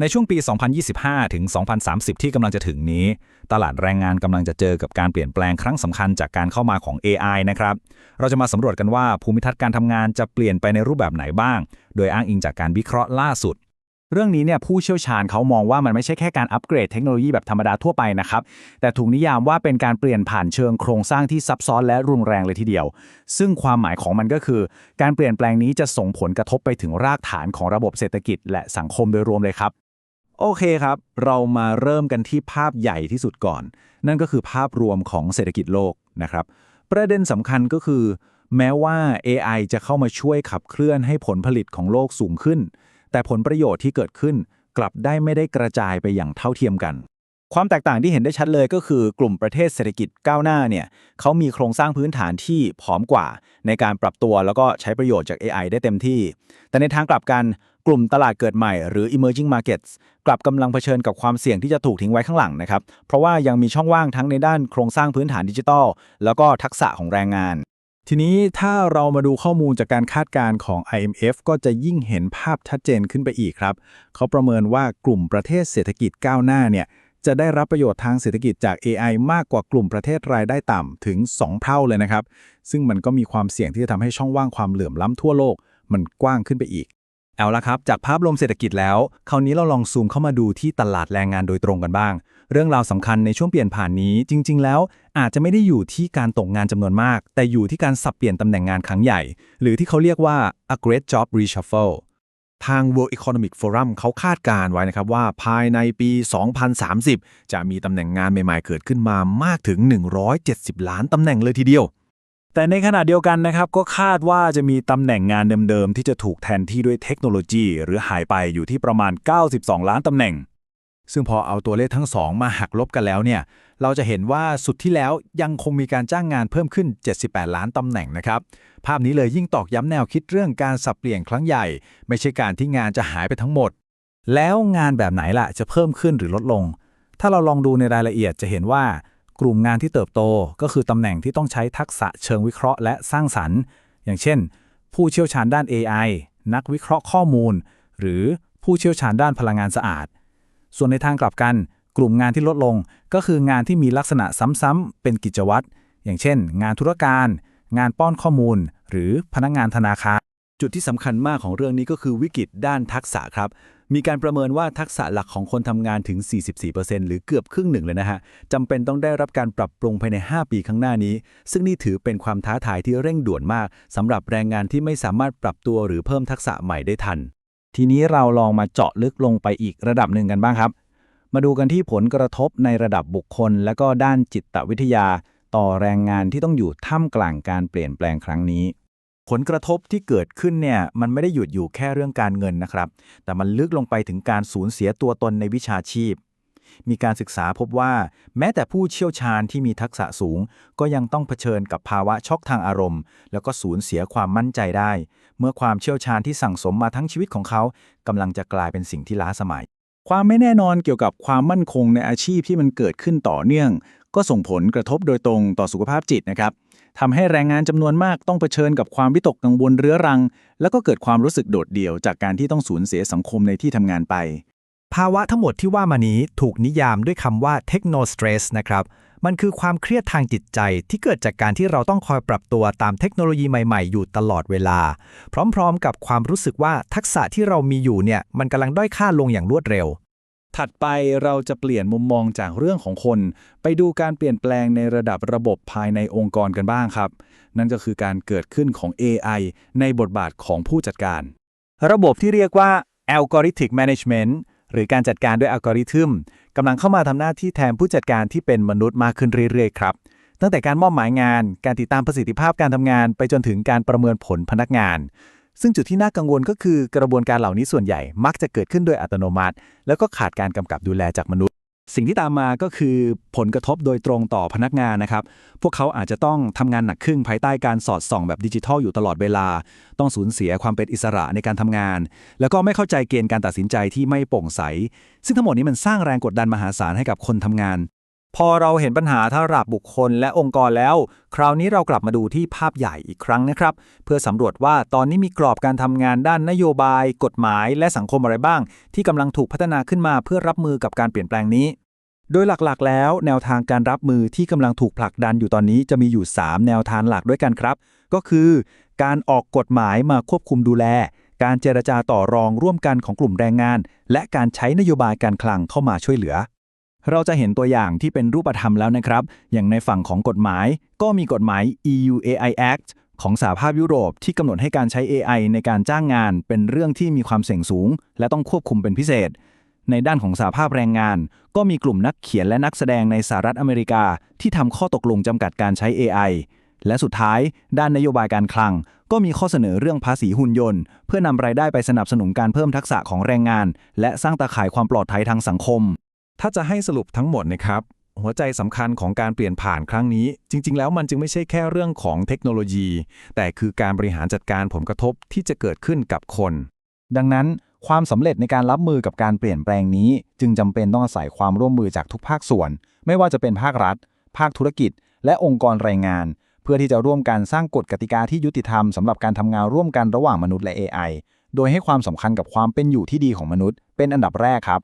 ในช่วงปี 2025 ถึง 2030 ที่กำลังจะถึงนี้ ตลาดแรงงานกำลังจะเจอกับการเปลี่ยนแปลงครั้งสำคัญจากการเข้ามาของ AI นะครับ เราจะมาสำรวจกันว่าภูมิทัศน์การทำงานจะเปลี่ยนไปในรูปแบบไหนบ้าง โดยอ้างอิงจากการวิเคราะห์ล่าสุด เรื่องนี้เนี่ยผู้เชี่ยวชาญเขามองว่ามันไม่ใช่แค่การอัปเกรดเทคโนโลยีแบบธรรมดาทั่วไปนะครับ แต่ถูกนิยามว่าเป็นการเปลี่ยนผ่านเชิงโครงสร้างที่ซับซ้อนและรุนแรงเลยทีเดียว ซึ่งความหมายของมันก็คือ การเปลี่ยนแปลงนี้จะส่งผลกระทบไปถึงรากฐานของระบบเศรษฐกิจ และสังคมโดยรวมเลยครับ โอเคครับ เรามาเริ่มกันที่ภาพใหญ่ที่สุดก่อน นั่นก็คือภาพรวมของเศรษฐกิจโลกนะครับ ประเด็นสำคัญก็คือ แม้ว่า AI จะเข้ามาช่วยขับเคลื่อนให้ผลผลิตของโลกสูงขึ้น แต่ผลประโยชน์ที่เกิดขึ้น กลับได้ไม่ได้กระจายไปอย่างเท่าเทียมกัน ความแตกต่างที่เห็นได้ชัดเลยก็คือกลุ่มประเทศเศรษฐกิจก้าวหน้าเนี่ยเขามีโครงสร้างพื้นฐานที่พร้อมกว่า ในการปรับตัวแล้วก็ใช้ประโยชน์จาก AI ได้เต็มที่ แต่ในทางกลับกัน กลุ่มตลาดเกิดใหม่หรือ emerging markets กลับกำลังเผชิญกับความเสี่ยงที่จะถูกทิ้งไว้ข้างหลังนะครับ เพราะว่ายังมีช่องว่างทั้งในด้านโครงสร้างพื้นฐานดิจิทัล แล้วก็ทักษะของแรงงาน ทีนี้ถ้าเรามาดูข้อมูลจากการคาดการณ์ของ IMF ก็จะยิ่งเห็นภาพชัดเจนขึ้นไปอีกครับ เขาประเมินว่ากลุ่มประเทศเศรษฐกิจก้าวหน้าเนี่ยจะได้รับประโยชน์ทางเศรษฐกิจจาก AI มากกว่ากลุ่มประเทศรายได้ต่ำถึง 2 เท่าเลยนะครับ ซึ่งมันก็มีความเสี่ยงที่จะทำให้ช่องว่างความเหลื่อมล้ำทั่วโลก มันกว้างขึ้นไปอีก เอาละครับ จากภาพรวมเศรษฐกิจแล้ว คราวนี้เราลองซูมเข้ามาดูที่ตลาดแรงงานโดยตรงกันบ้าง เรื่องราวสำคัญในช่วงเปลี่ยนผ่านนี้ จริง ๆ แล้วอาจจะไม่ได้อยู่ที่การตกงานจำนวนมาก แต่อยู่ที่การสับเปลี่ยนตำแหน่งงานครั้งใหญ่ หรือที่เขาเรียกว่า a great job reshuffle ทาง World Economic Forum เขาคาดการณ์ไว้นะครับว่าภายในปี 2030 จะมีตำแหน่งงานใหม่ ๆ เกิดขึ้นมามากถึง 170 ล้านตำแหน่งเลยทีเดียว แต่ในขณะเดียวกันนะครับ ก็คาดว่าจะมีตำแหน่งงานเดิมๆ ที่จะถูกแทนที่ด้วยเทคโนโลยี หรือหายไปอยู่ที่ประมาณ 92 ล้านตำแหน่ง ซึ่งพอเอาตัวเลขทั้งสองมาหักลบกันแล้วเนี่ย เราจะเห็นว่าสุดที่แล้วยังคงมีการจ้างงานเพิ่มขึ้น 78 ล้านตำแหน่งนะครับ ภาพนี้เลยยิ่งตอกย้ำแนวคิดเรื่องการสับเปลี่ยนครั้งใหญ่ ไม่ใช่การที่งานจะหายไปทั้งหมด แล้วงานแบบไหนล่ะจะเพิ่มขึ้นหรือลดลง ถ้าเราลองดูในรายละเอียดจะเห็นว่า กลุ่มงานที่เติบโตก็คือตำแหน่งที่ต้องใช้ทักษะเชิงวิเคราะห์และสร้างสรรค์ อย่างเช่น ผู้เชี่ยวชาญด้าน AI นักวิเคราะห์ข้อมูล หรือผู้เชี่ยวชาญด้านพลังงานสะอาด ส่วนในทางกลับกัน กลุ่มงานที่ลดลงก็คืองานที่มีลักษณะซ้ำๆเป็นกิจวัตร อย่างเช่น งานธุรการ งานป้อนข้อมูล หรือพนักงานธนาคาร จุดที่สำคัญมากของเรื่องนี้ก็คือวิกฤตด้านทักษะครับ มีการประเมินว่าทักษะหลักของคนทำงานถึง 44%หรือเกือบครึ่งหนึ่งเลยนะฮะจำเป็นต้องได้รับการปรับปรุงภายใน 5 ปีข้างหน้านี้ ซึ่งนี่ถือเป็นความท้าทายที่เร่งด่วนมากสำหรับแรงงานที่ไม่สามารถปรับตัวหรือเพิ่มทักษะใหม่ได้ทัน ทีนี้เราลองมาเจาะลึกลงไปอีกระดับหนึ่งกันบ้างครับ มาดูกันที่ผลกระทบในระดับบุคคล และก็ด้านจิตวิทยา ต่อแรงงานที่ต้องอยู่ท่ามกลางการเปลี่ยนแปลงครั้งนี้ ผลกระทบที่เกิดขึ้นเนี่ยมันไม่ได้หยุดอยู่แค่เรื่องการเงินนะครับ แต่มันลึกลงไปถึงการสูญเสียตัวตนในวิชาชีพ มีการศึกษาพบว่า แม้แต่ผู้เชี่ยวชาญที่มีทักษะสูง ก็ยังต้องเผชิญกับภาวะช็อกทางอารมณ์ แล้วก็สูญเสียความมั่นใจได้ เมื่อความเชี่ยวชาญที่สั่งสมมาทั้งชีวิตของเขากำลังจะกลายเป็นสิ่งที่ล้าสมัย ความไม่แน่นอนเกี่ยวกับความมั่นคงในอาชีพที่มันเกิดขึ้นต่อเนื่อง ก็ส่งผลกระทบโดยตรงต่อสุขภาพจิตนะครับ ทำให้แรงงานจำนวนมากต้องเผชิญกับความวิตกกังวลเรื้อรัง แล้วก็เกิดความรู้สึกโดดเดี่ยวจากการที่ต้องสูญเสียสังคมในที่ทำงานไป ภาวะทั้งหมดที่ว่ามานี้ถูกนิยามด้วยคำว่า techno stress นะครับมันคือความเครียดทางจิตใจที่เกิดจากการที่เราต้องคอยปรับตัวตามเทคโนโลยีใหม่ๆ อยู่ตลอดเวลา พร้อมๆ กับความรู้สึกว่าทักษะที่เรามีอยู่เนี่ยมันกำลังด้อยค่าลงอย่างรวดเร็ว ถัดไปเราจะเปลี่ยนมุมมองจากเรื่องของคน ไปดูการเปลี่ยนแปลงในระดับระบบภายในองค์กรกันบ้างครับ นั่นก็คือการเกิดขึ้นของ AI ในบทบาทของผู้จัดการ ระบบที่เรียกว่า algorithmic management หรือการจัดการด้วยอัลกอริทึมกำลังเข้ามาทำหน้าที่แทนผู้จัดการที่เป็นมนุษย์มากขึ้นเรื่อยๆครับ ตั้งแต่การมอบหมายงาน การติดตามประสิทธิภาพการทำงาน ไปจนถึงการประเมินผลพนักงาน ซึ่งจุดที่น่ากังวลก็คือกระบวนการเหล่านี้ส่วนใหญ่มักจะเกิดขึ้นโดยอัตโนมัติ แล้วก็ขาดการกำกับดูแลจากมนุษย์ สิ่งที่ตามมาก็คือผลกระทบโดยตรงต่อพนักงานนะครับ พวกเขาอาจจะต้องทำงานหนักขึ้นภายใต้การสอดส่องแบบดิจิทัลอยู่ตลอดเวลา ต้องสูญเสียความเป็นอิสระในการทำงาน แล้วก็ไม่เข้าใจเกณฑ์การตัดสินใจที่ไม่โปร่งใส ซึ่งทั้งหมดนี้มันสร้างแรงกดดันมหาศาลให้กับคนทำงาน พอเราเห็นปัญหาทั้งระดับบุคคลและองค์กรแล้ว คราวนี้เรากลับมาดูที่ภาพใหญ่อีกครั้งนะครับ เพื่อสำรวจว่าตอนนี้มีกรอบการทำงานด้านนโยบาย กฎหมาย และสังคมอะไรบ้าง ที่กำลังถูกพัฒนาขึ้นมาเพื่อรับมือกับการเปลี่ยนแปลงนี้ โดยหลักๆ แล้ว แนวทางการรับมือที่กำลังถูกผลักดันอยู่ตอนนี้จะมีอยู่ 3 แนวทางหลักด้วยกันครับ ก็คือ การออกกฎหมายมาควบคุมดูแล การเจรจาต่อรองร่วมกันของกลุ่มแรงงาน และการใช้นโยบายการคลังเข้ามาช่วยเหลือ เราจะเห็นตัวอย่างที่เป็นรูปธรรมแล้วนะครับ อย่างในฝั่งของกฎหมาย ก็มีกฎหมาย EU AI Act ของสหภาพยุโรปที่กำหนดให้การใช้ AI ในการจ้างงานเป็นเรื่องที่มีความเสี่ยงสูง และต้องควบคุมเป็นพิเศษ ในด้านของสหภาพแรงงาน ก็มีกลุ่มนักเขียนและนักแสดงในสหรัฐอเมริกา ที่ทำข้อตกลงจำกัดการใช้ AI และสุดท้าย ด้านนโยบายการคลัง ก็มีข้อเสนอเรื่องภาษีหุ่นยนต์ เพื่อนำรายได้ไปสนับสนุนการเพิ่มทักษะของแรงงาน และสร้างตาข่ายความปลอดภัยทางสังคม ถ้าจะให้สรุปทั้งหมดนะครับ หัวใจสำคัญของการเปลี่ยนผ่านครั้งนี้ จริง ๆ แล้วมันจึงไม่ใช่แค่เรื่องของเทคโนโลยี แต่คือการบริหารจัดการผลกระทบที่จะเกิดขึ้นกับคน ดังนั้นความสำเร็จในการรับมือกับการเปลี่ยนแปลงนี้ จึงจำเป็นต้องอาศัยความร่วมมือจากทุกภาคส่วน ไม่ว่าจะเป็นภาครัฐ ภาคธุรกิจ และองค์กรแรงงาน เพื่อที่จะร่วมกันสร้างกฎกติกาที่ยุติธรรมสำหรับการทำงานร่วมกันระหว่างมนุษย์และ AI โดยให้ความสำคัญกับความเป็นอยู่ที่ดีของมนุษย์ เป็นอันดับแรกครับ